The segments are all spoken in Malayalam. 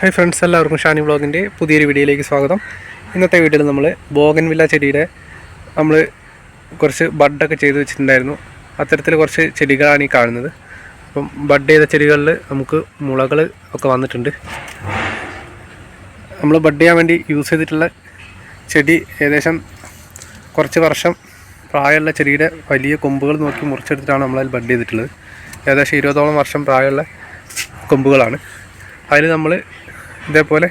ഹായ് ഫ്രണ്ട്സ് എല്ലാവർക്കും ഷാനി വ്ളോഗിന്റെ പുതിയൊരു വീഡിയോയിലേക്ക് സ്വാഗതം. ഇന്നത്തെ വീഡിയോയിൽ നമ്മൾ ബോഗൻവില്ല ചെടിയുടെ നമ്മൾ കുറച്ച് ബഡൊക്കെ ചെയ്ത് വെച്ചിട്ടുണ്ടായിരുന്നു. അത്തരത്തിൽ കുറച്ച് ചെടികളാണ് ഈ കാണുന്നത്. അപ്പം ബഡ് ചെയ്ത ചെടികളിൽ നമുക്ക് മുളകൾ ഒക്കെ വന്നിട്ടുണ്ട്. നമ്മൾ ബഡ് ചെയ്യാൻ വേണ്ടി യൂസ് ചെയ്തിട്ടുള്ള ചെടി ഏകദേശം കുറച്ച് വർഷം പ്രായമുള്ള ചെടിയുടെ വലിയ കൊമ്പുകൾ നോക്കി മുറിച്ചെടുത്തിട്ടാണ് നമ്മളതിൽ ബഡ് ചെയ്തിട്ടുള്ളത്. ഏകദേശം ഇരുപതോളം വർഷം പ്രായമുള്ള കൊമ്പുകളാണ്. അതിൽ നമ്മൾ ഇതേപോലെ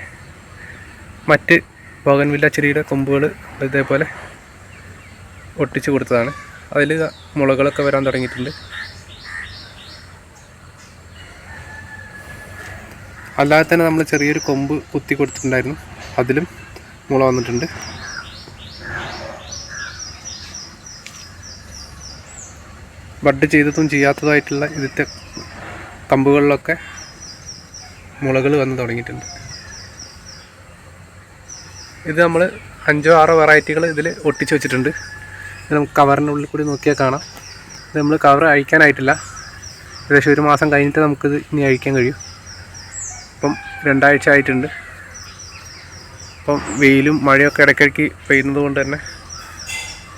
മറ്റ് ബോഗൻവില്ല ചെടിയുടെ കൊമ്പുകൾ ഇതേപോലെ ഒട്ടിച്ച് കൊടുത്തതാണ്. അതിൽ മുളകളൊക്കെ വരാൻ തുടങ്ങിയിട്ടുണ്ട്. അല്ലാതെ തന്നെ നമ്മൾ ചെറിയൊരു കൊമ്പ് കുത്തി കൊടുത്തിട്ടുണ്ടായിരുന്നു. അതിലും മുള വന്നിട്ടുണ്ട്. ബഡ് ചെയ്തതും ചെയ്യാത്തതുമായിട്ടുള്ള ഇതിന്റെ കമ്പുകളിലൊക്കെ മുളകൾ വന്ന് തുടങ്ങിയിട്ടുണ്ട്. ഇത് നമ്മൾ അഞ്ചോ ആറോ വെറൈറ്റികൾ ഇതിൽ ഒട്ടിച്ച് വെച്ചിട്ടുണ്ട്. ഇത് നമുക്ക് കവറിന്റെ ഉള്ളിൽ കൂടി നോക്കിയാൽ കാണാം. ഇത് നമ്മൾ കവർ അഴിക്കാനായിട്ടില്ല. ഏകദേശം ഒരു മാസം കഴിഞ്ഞിട്ട് നമുക്കിത് ഇനി അഴിക്കാൻ കഴിയും. ഇപ്പം രണ്ടാഴ്ച ആയിട്ടുണ്ട്. ഇപ്പം വെയിലും മഴയൊക്കെ ഇടയ്ക്കിടയ്ക്ക് പെയ്യുന്നത് കൊണ്ട് തന്നെ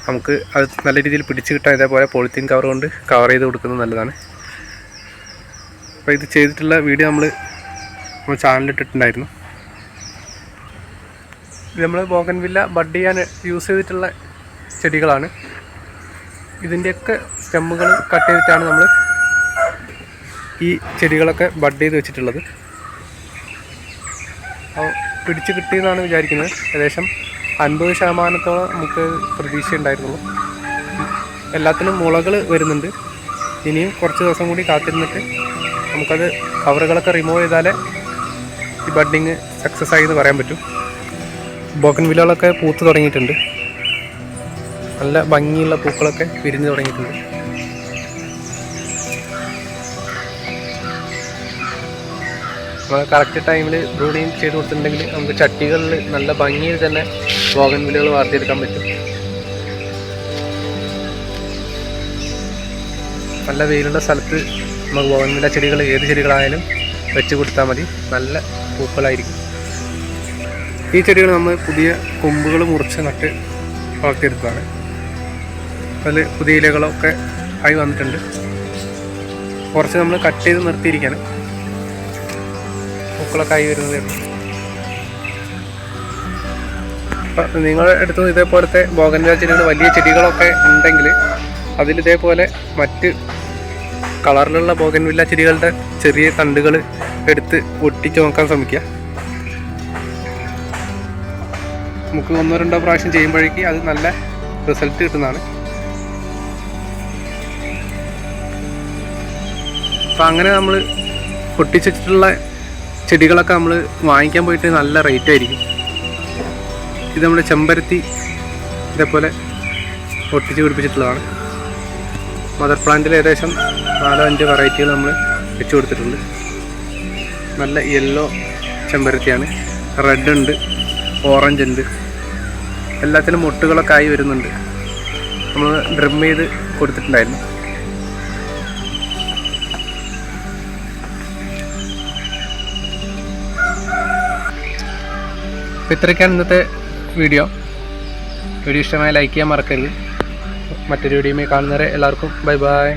നമുക്ക് അത് നല്ല രീതിയിൽ പിടിച്ച് കിട്ടാൻ ഇതേപോലെ പോളിത്തീൻ കവർ കൊണ്ട് കവർ ചെയ്ത് കൊടുക്കുന്നത് നല്ലതാണ്. അപ്പോൾ ഇത് ചെയ്തിട്ടുള്ള വീഡിയോ നമ്മൾ നമ്മൾ ചാനലിട്ടിട്ടുണ്ടായിരുന്നു നമ്മൾ ബോഗൻവില്ല ബഡ് ചെയ്യാൻ യൂസ് ചെയ്തിട്ടുള്ള ചെടികളാണ്. ഇതിന്റെയൊക്കെ സ്റ്റെമ്മുകൾ കട്ട് ചെയ്തിട്ടാണ് നമ്മൾ ഈ ചെടികളൊക്കെ ബഡ് ചെയ്ത് വെച്ചിട്ടുള്ളത്. അപ്പോൾ പിടിച്ച് കിട്ടിയെന്നാണ് വിചാരിക്കുന്നത്. ഏകദേശം അൻപത് ശതമാനത്തോളം നമുക്ക് പ്രതീക്ഷ ഉണ്ടായിരുന്നുള്ളൂ എല്ലാത്തിനും മുളകൾ വരുന്നുണ്ട്. ഇനിയും കുറച്ച് ദിവസം കൂടി കാത്തിരുന്നിട്ട് നമുക്കത് കവറുകളൊക്കെ റിമൂവ് ചെയ്താലേ ഈ ബഡ്ഡിങ് സക്സസ് ആയി എന്ന് പറയാൻ പറ്റും. ബോക്കൻ വില്ലകളൊക്കെ പൂത്ത് തുടങ്ങിയിട്ടുണ്ട്. നല്ല ഭംഗിയുള്ള പൂക്കളൊക്കെ വിരിഞ്ഞു തുടങ്ങിയിട്ടുണ്ട്. നമ്മൾ കറക്റ്റ് ടൈമിൽ ബ്രൂണിങ് ചെയ്ത് കൊടുത്തിട്ടുണ്ടെങ്കിൽ നമുക്ക് ചട്ടികളിൽ നല്ല ഭംഗിയിൽ തന്നെ ബോഗൻ വില്ലകൾ വാർത്തിയെടുക്കാൻ പറ്റും. നല്ല വെയിലുള്ള സ്ഥലത്ത് നമുക്ക് ബോഗൻ വില്ല ചെടികൾ ഏത് ചെടികളായാലും വെച്ച് കൊടുത്താൽ മതി. നല്ല പൂക്കളായിരിക്കും. ഈ ചെടികൾ നമ്മൾ പുതിയ കൊമ്പുകൾ മുറിച്ച് നട്ട് വളർത്തിയെടുത്തതാണ് അതിൽ പുതിയ ഇലകളൊക്കെ ആയി വന്നിട്ടുണ്ട്. കുറച്ച് നമ്മൾ കട്ട് ചെയ്ത് നിർത്തിയിരിക്കാണ് പൂക്കളൊക്കെ ആയി വരുന്നതേ. ഉള്ളൂ അപ്പം നിങ്ങളുടെ അടുത്ത് ഇതേപോലത്തെ ബോഗൻരാജ് ചെടികൾ വലിയ ചെടികളൊക്കെ ഉണ്ടെങ്കിൽ അതിൽ ഇതേപോലെ മറ്റ് കളറിലുള്ള ബോഗൻവില്ല ചെടികളുടെ ചെറിയ തണ്ടുകൾ എടുത്ത് ഒട്ടിച്ച് നോക്കാൻ ശ്രമിക്കുക. നമുക്ക് ഒന്നോ രണ്ടോ പ്രാവശ്യം ചെയ്യുമ്പോഴേക്ക് അത് നല്ല റിസൾട്ട് കിട്ടുന്നതാണ്. അപ്പം അങ്ങനെ നമ്മൾ പൊട്ടിച്ചിട്ടുള്ള ചെടികളൊക്കെ നമ്മൾ വാങ്ങിക്കാൻ പോയിട്ട് നല്ല റേറ്റ് ആയിരിക്കും. ഇത് നമ്മുടെ ചെമ്പരത്തി ഇതേപോലെ ഒട്ടിച്ച് പിടിപ്പിച്ചിട്ടുള്ളതാണ്. മദർ പ്ലാന്റിൽ ഏകദേശം നാലോ അഞ്ച് വെറൈറ്റികൾ നമ്മൾ വെച്ച് കൊടുത്തിട്ടുണ്ട്. നല്ല യെല്ലോ ചെമ്പരത്തിയാണ്. റെഡ് ഉണ്ട് ഓറഞ്ച് ഉണ്ട്. എല്ലാത്തിനും മുട്ടുകളൊക്കെ ആയി വരുന്നുണ്ട്. നമ്മൾ ഡ്രിം ചെയ്ത് കൊടുത്തിട്ടുണ്ടായിരുന്നു. അപ്പോൾ ഇത്രയൊക്കെയാണ് ഇന്നത്തെ വീഡിയോ വീഡിയോ ഇഷ്ടമായ ലൈക്ക് ചെയ്യാൻ മറക്കരുത്. മറ്റൊരു വീഡിയോയുമായി കാണുന്നവരെ എല്ലാവർക്കും ബൈ ബൈ